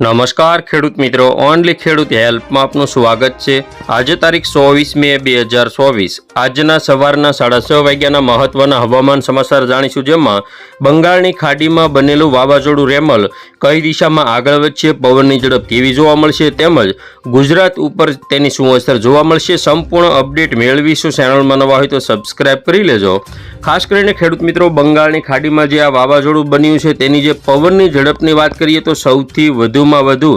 નમસ્કાર ખેડૂત મિત્રો, ઓનલી ખેડૂત હેલ્પમાં આપનું સ્વાગત છે. આજે તારીખ ચોવીસ મે બે હજાર ચોવીસ. આજના સવારના સાડા છ વાગ્યાના મહત્વના હવામાન સમાચાર જાણીશું જેમાં બંગાળની ખાડીમાં બનેલું વાવાઝોડું રેમલ કઈ દિશામાં આગળ વધશે, પવનની ઝડપ કેવી જોવા મળશે તેમજ ગુજરાત ઉપર તેની શું અસર જોવા મળશે સંપૂર્ણ અપડેટ મેળવીશું. ચેનલમાં નવા હોય તો સબસ્ક્રાઇબ કરી લેજો. ખાસ કરીને ખેડૂત મિત્રો, બંગાળની ખાડીમાં જે આ વાવાઝોડું બન્યું છે તેની જે પવનની ઝડપની વાત કરીએ તો સૌથી વધુમાં વધુ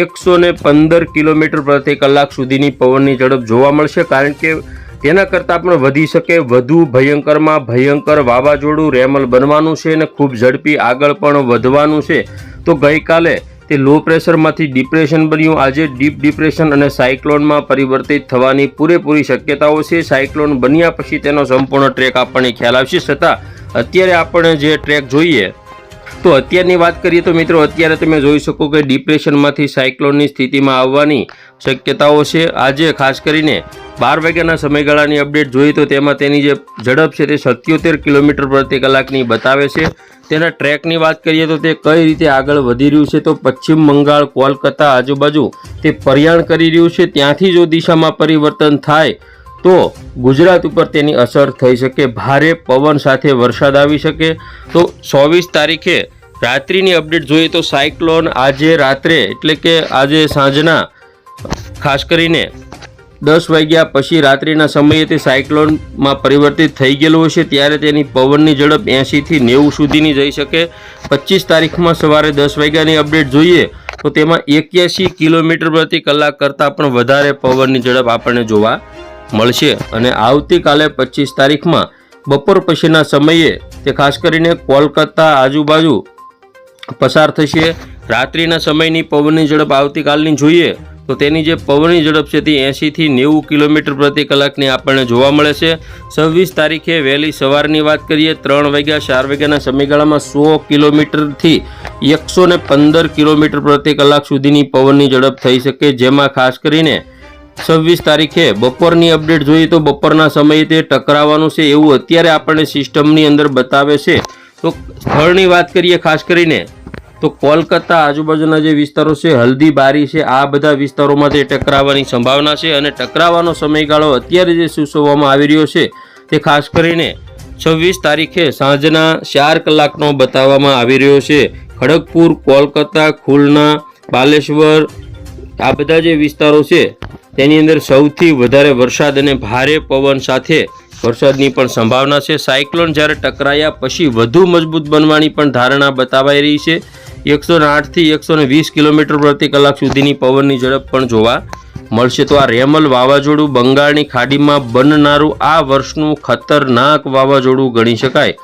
એકસો ને પંદર કિલોમીટર પ્રતિ કલાક સુધીની પવનની ઝડપ જોવા મળશે, કારણ કે તેના કરતાં પણ વધી શકે. વધુ ભયંકરમાં ભયંકર વાવાઝોડું રેમલ બનવાનું છે અને ખૂબ ઝડપી આગળ પણ વધવાનું છે. તો ગઈકાલે તે લો પ્રેશરમાંથી ડિપ્રેશન બન્યું. આજે ડીપ ડિપ્રેશન અને સાયક્લોનમાં પરિવર્તિત થવાની પૂરેપૂરી શક્યતાઓ છે. સાયક્લોન બન્યા પછી તેનો સંપૂર્ણ ટ્રેક આપણને ખ્યાલ આવશે. છતાં અત્યારે આપણે જે ટ્રેક જોઈએ તો અત્યારની વાત કરીએ તો મિત્રો, અત્યારે તમે જોઈ શકો કે ડિપ્રેશનમાંથી સાયક્લોનની સ્થિતિમાં આવવાની શક્યતાઓ છે. આજે ખાસ કરીને બાર વાગ્યાના સમયગાળાની અપડેટ જોઈએ તો તેમાં તેની જે ઝડપ છે તે સત્યોતેર કિલોમીટર પ્રતિ કલાકની બતાવે છે. તેના ટ્રેકની વાત કરીએ તો તે કઈ રીતે આગળ વધી રહ્યું છે તો પશ્ચિમ બંગાળ, કોલકાતા આજુબાજુ તે પર્યાણ કરી રહ્યું છે. ત્યાંથી જો દિશામાં પરિવર્તન થાય તો ગુજરાત ઉપર તેની અસર થઈ શકે, ભારે પવન સાથે વરસાદ આવી શકે. તો ચોવીસ તારીખે રાત્રિની અપડેટ જોઈએ તો સાયક્લોન આજે રાત્રે, એટલે કે આજે સાંજના, ખાસ કરીને દસ વાગ્યા પછી રાત્રિના સમયે તે સાયક્લોનમાં પરિવર્તિત થઈ ગયેલું હશે ત્યારે તેની પવનની ઝડપ એંશીથી નેવું સુધીની જઈ શકે. પચીસ તારીખમાં સવારે દસ વાગ્યાની અપડેટ જોઈએ તો તેમાં એક્યાસી કિલોમીટર પ્રતિ કલાક કરતાં પણ વધારે પવનની ઝડપ આપણને જોવા મળશે અને આવતીકાલે પચીસ તારીખમાં બપોર પછીના સમયે તે ખાસ કરીને કોલકાતા આજુબાજુ પસાર થશે. રાત્રિના સમયની પવનની ઝડપ આવતીકાલની જોઈએ તો તેની જે પવનની ઝડપ છે તે એંશીથી નેવું કિલોમીટર પ્રતિ કલાકની આપણને જોવા મળે છે છવ્વીસ તારીખે વહેલી સવારની વાત કરીએ, ત્રણ વાગ્યા ચાર વાગ્યાના સમયગાળામાં સો કિલોમીટરથી એકસો ને પંદર કિલોમીટર પ્રતિ કલાક સુધીની પવનની ઝડપ થઈ શકે. જેમાં ખાસ કરીને છવ્વીસ તારીખે બપોરની અપડેટ જોઈએ તો બપોરના સમયે તે ટકરાવાનું છે એવું અત્યારે આપણને સિસ્ટમની અંદર બતાવે છે. તો સ્થળની વાત કરીએ ખાસ કરીને, તો કોલકાતા આજુબાજુના જે વિસ્તારો છે હલ્દીબારી છે, આ બધા વિસ્તારોમાં તે ટકરાવવાની સંભાવના છે અને ટકરાવાનો સમયગાળો અત્યારે જે સૂચવવામાં આવી રહ્યો છે તે ખાસ કરીને છવ્વીસ તારીખે સાંજના ચાર કલાકનો બતાવવામાં આવી રહ્યો છે. ખડગપુર, કોલકાતા, ખુલના, બાલેશ્વર આ બધા જે વિસ્તારો છે તેની અંદર સૌથી વધારે વરસાદ અને ભારે પવન સાથે વરસાદની પણ સંભાવના છે. સાયક્લોન જ્યારે ટકરાયા, પછી વધુ મજબૂત બનવાની પણ ધારણા બતાવાઈ રહી છે. એકસો આઠથી એકસો વીસ કિલોમીટર પ્રતિ કલાક સુધીની પવનની ઝડપ પણ જોવા મળશે. તો આ રેમલ વાવાઝોડું બંગાળની ખાડીમાં બનનારું આ વર્ષનું ખતરનાક વાવાઝોડું ગણી શકાય.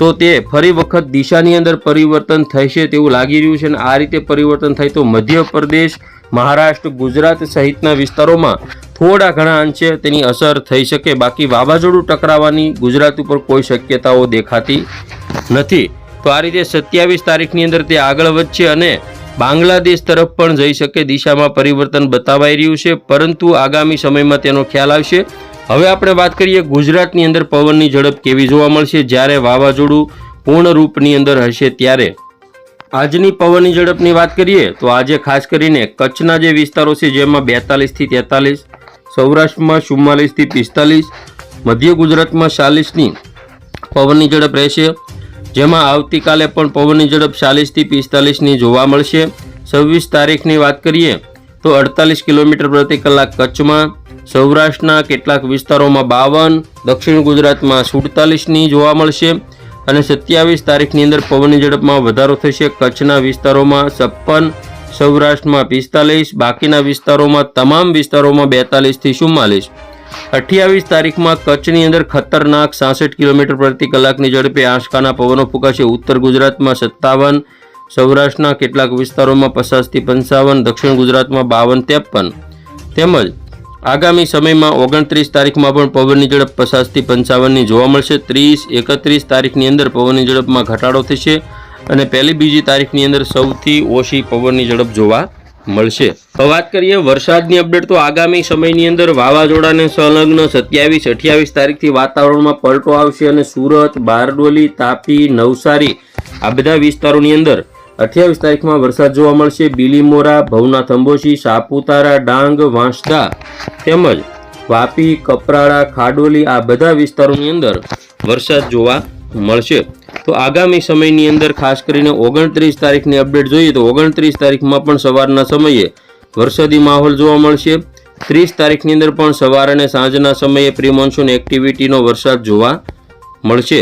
તો તે ફરી વખત દિશાની અંદર પરિવર્તન થશે તેવું લાગી રહ્યું છે અને આ રીતે પરિવર્તન થાય તો મધ્યપ્રદેશ મહારાષ્ટ્ર, ગુજરાત સહિતના વિસ્તારોમાં થોડા ઘણા અંશે તેની અસર થઈ શકે. બાકી વાવાઝોડું ટકરાવવાની ગુજરાત ઉપર કોઈ શક્યતાઓ દેખાતી નથી. તો આ રીતે સત્યાવીસ તારીખની અંદર તે આગળ વધશે અને બાંગ્લાદેશ તરફ પણ જઈ શકે દિશામાં પરિવર્તન બતાવાઈ રહ્યું છે. પરંતુ આગામી સમયમાં તેનો ખ્યાલ આવશે. હવે આપણે વાત કરીએ ગુજરાતની અંદર પવનની ઝડપ કેવી જોવા મળશે. જ્યારે વાવાઝોડું પૂર્ણ રૂપની અંદર હશે ત્યારે આજની પવનની ઝડપની વાત કરીએ તો આજે ખાસ કરીને કચ્છના જે વિસ્તારો છે, જેમાં બેતાલીસથી તેતાલીસ, સૌરાષ્ટ્રમાં ચુમ્માલીસથી પિસ્તાલીસ, મધ્ય ગુજરાતમાં ચાલીસની પવનની ઝડપ રહેશે. જેમાં આવતીકાલે પણ પવનની ઝડપ ચાલીસથી પિસ્તાલીસની જોવા મળશે. છવ્વીસ તારીખની વાત કરીએ તો અડતાલીસ કિલોમીટર પ્રતિ કલાક કચ્છમાં, સૌરાષ્ટ્રના કેટલાક વિસ્તારોમાં બાવન, દક્ષિણ ગુજરાતમાં સુડતાલીસની જોવા મળશે. અને સત્યાવીસ તારીખની અંદર પવનની ઝડપમાં વધારો થશે. કચ્છના વિસ્તારોમાં છપ્પન, સૌરાષ્ટ્રમાં પિસ્તાલીસ, બાકીના વિસ્તારોમાં તમામ વિસ્તારોમાં બેતાલીસથી ચુમ્માલીસ. અઠ્યાવીસ તારીખમાં કચ્છની અંદર ખતરનાક સાસઠ કિલોમીટર પ્રતિ કલાકની ઝડપે આંચકાના પવનો ફૂંકાશે. ઉત્તર ગુજરાતમાં સત્તાવન, સૌરાષ્ટ્રના કેટલાક વિસ્તારોમાં પચાસથી પંચાવન, દક્ષિણ ગુજરાતમાં બાવન, ત્રેપન. તેમજ આગામી સમયમાં ઓગણત્રીસ તારીખમાં પણ પવનની ઝડપ પચાસથી પંચાવનની જોવા મળશે. ત્રીસ, એકત્રીસ તારીખની અંદર પવનની ઝડપમાં ઘટાડો થશે અને પહેલી બીજી તારીખની અંદર સૌથી ઓછી પવનની ઝડપ જોવા મળશે. તો વાત કરીએ વરસાદની અપડેટ. તો આગામી સમયની અંદર વાવાઝોડાને સંલગ્ન સત્યાવીસ, અઠ્યાવીસ તારીખથી વાતાવરણમાં પલટો આવશે અને સુરત, બારડોલી, તાપી, નવસારી આ બધા વિસ્તારોની અંદર અઠ્યાવીસ તારીખમાં વરસાદ જોવા મળશે. બીલીમોરા ભવનાથ અંબોશી સાપુતારા, ડાંગ, વાંસદા તેમજ વાપી, કપરાડા, ખાડોલી આ બધા વિસ્તારોની અંદર વરસાદ જોવા મળશે. તો આગામી સમયની અંદર ખાસ કરીને ઓગણત્રીસ તારીખની અપડેટ જોઈએ તો ઓગણત્રીસ તારીખમાં પણ સવારના સમયે વરસાદી માહોલ જોવા મળશે. ત્રીસ તારીખની અંદર પણ સવાર અને સાંજના સમયે પ્રી મોન્સૂન એક્ટિવિટીનો વરસાદ જોવા મળશે.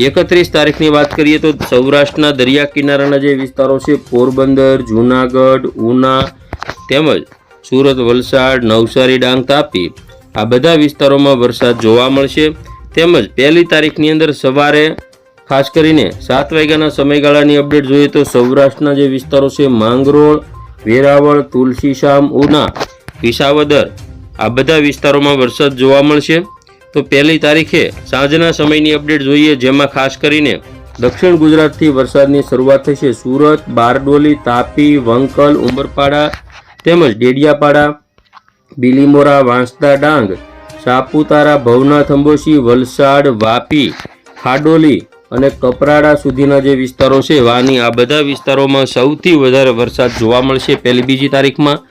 એકત્રીસ તારીખની વાત કરીએ તો સૌરાષ્ટ્રના દરિયા કિનારાના જે વિસ્તારો છે, પોરબંદર, જૂનાગઢ, ઉના તેમજ સુરત, વલસાડ, નવસારી, ડાંગ, તાપી, આ બધા વિસ્તારોમાં વરસાદ જોવા મળશે. તેમજ પહેલી તારીખની અંદર સવારે ખાસ કરીને સાત વાગ્યાના સમયગાળાની અપડેટ જોઈએ તો સૌરાષ્ટ્રના જે વિસ્તારો છે, માંગરોળ, વેરાવળ, તુલસીશામ, ઉના, વિસાવદર, આ બધા વિસ્તારોમાં વરસાદ જોવા મળશે. તો પહેલી તારીખે સાંજના સમયની અપડેટ જોઈએ, જેમાં ખાસ કરીને દક્ષિણ ગુજરાતથી વરસાદની શરૂઆત થશે. સુરત, બારડોલી, તાપી, વંકલ, ઉમરપાડા તેમજ ડેડિયાપાડા, બીલીમોરા, વાંસદા ડાંગ, સાપુતારા, ભવનાથ, અંબોશી, વલસાડ, વાપી, ખાડોલી અને કપરાડા સુધીના જે વિસ્તારો છે, વાની આ બધા વિસ્તારોમાં સૌથી વધારે વરસાદ જોવા મળશે પહેલી બીજી તારીખમાં,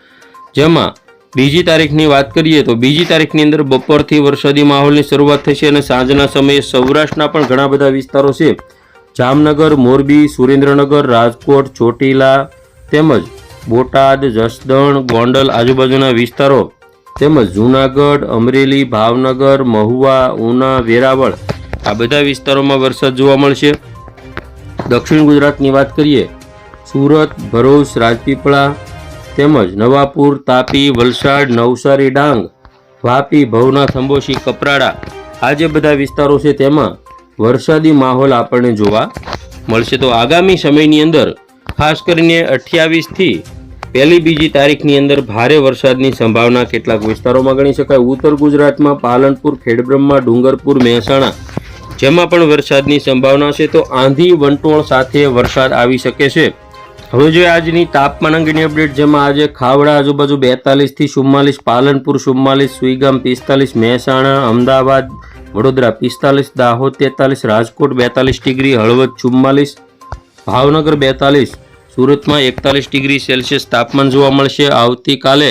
જેમાં બીજી તારીખની વાત કરીએ તો બીજી તારીખની અંદર બપોરથી વરસાદી માહોલની શરૂઆત થશે અને સાંજના સમયે સૌરાષ્ટ્રના પણ ઘણા બધા વિસ્તારો છે. જામનગર, મોરબી, સુરેન્દ્રનગર, રાજકોટ, ચોટીલા તેમજ બોટાદ, જસદણ, ગોંડલ આજુબાજુના વિસ્તારો તેમજ જૂનાગઢ, અમરેલી, ભાવનગર, મહુવા, ઉના, વેરાવળ આ બધા વિસ્તારોમાં વરસાદ જોવા મળશે. દક્ષિણ ગુજરાતની વાત કરીએ, સુરત, ભરૂચ, રાજપીપળા તેમજ નવાપુર, તાપી, વલસાડ, નવસારી, ડાંગ, વાપી, ભવનાથ, અંબોશી, કપરાડા આ જે બધા વિસ્તારો છે તેમાં વરસાદી માહોલ આપણને જોવા મળશે. તો આગામી સમયની અંદર ખાસ કરીને અઠ્યાવીસથી પહેલી બીજી તારીખની અંદર ભારે વરસાદની સંભાવના કેટલાક વિસ્તારોમાં ગણી શકાય. ઉત્તર ગુજરાતમાં પાલનપુર, ખેડબ્રહ્મા, ડુંગરપુર, મહેસાણા જેમાં પણ વરસાદની સંભાવના છે. તો આંધી, વંટોળ સાથે વરસાદ આવી શકે છે. હવે જોઈએ આજની તાપમાન અંગેની અપડેટ જેમાં આજે ખાવડા આજુબાજુ બેતાલીસથી ચુમ્માલીસ, પાલનપુર ચુમ્માલીસ, સુઈગામ પિસ્તાલીસ, મહેસાણા, અમદાવાદ, વડોદરા પિસ્તાલીસ, દાહોદ તેતાલીસ, રાજકોટ બેતાલીસ ડિગ્રી, હળવદ ચુમ્માલીસ, ભાવનગર બેતાલીસ, સુરતમાં એકતાલીસ ડિગ્રી સેલ્સિયસ તાપમાન જોવા મળશે. આવતીકાલે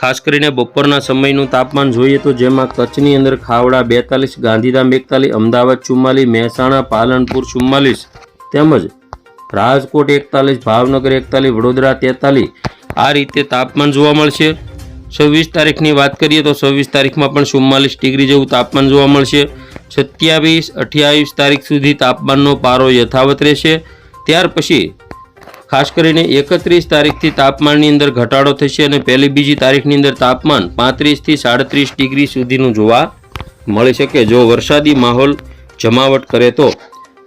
ખાસ કરીને બપોરના સમયનું તાપમાન જોઈએ તો જેમાં કચ્છની અંદર ખાવડા બેતાલીસ, ગાંધીધામ એકતાલીસ, અમદાવાદ ચુમ્માલીસ, મહેસાણા, પાલનપુર ચુમ્માલીસ તેમજ રાજકોટ એકતાલીસ, ભાવનગર એકતાલીસ, વડોદરા તેતાલીસ. આ રીતે તાપમાન જોવા મળશે. છવ્વીસ તારીખની વાત કરીએ તો છવ્વીસ તારીખમાં પણ ચુમ્માલીસ ડિગ્રી જેવું તાપમાન જોવા મળશે. સત્યાવીસ, અઠ્યાવીસ તારીખ સુધી તાપમાનનો પારો યથાવત રહેશે. ત્યાર પછી ખાસ કરીને એકત્રીસ તારીખથી તાપમાનની અંદર ઘટાડો થશે અને પહેલી બીજી તારીખની અંદર તાપમાન પાંત્રીસથી સાડત્રીસ ડિગ્રી સુધીનું જોવા મળી શકે. જો વરસાદી માહોલ જમાવટ કરે તો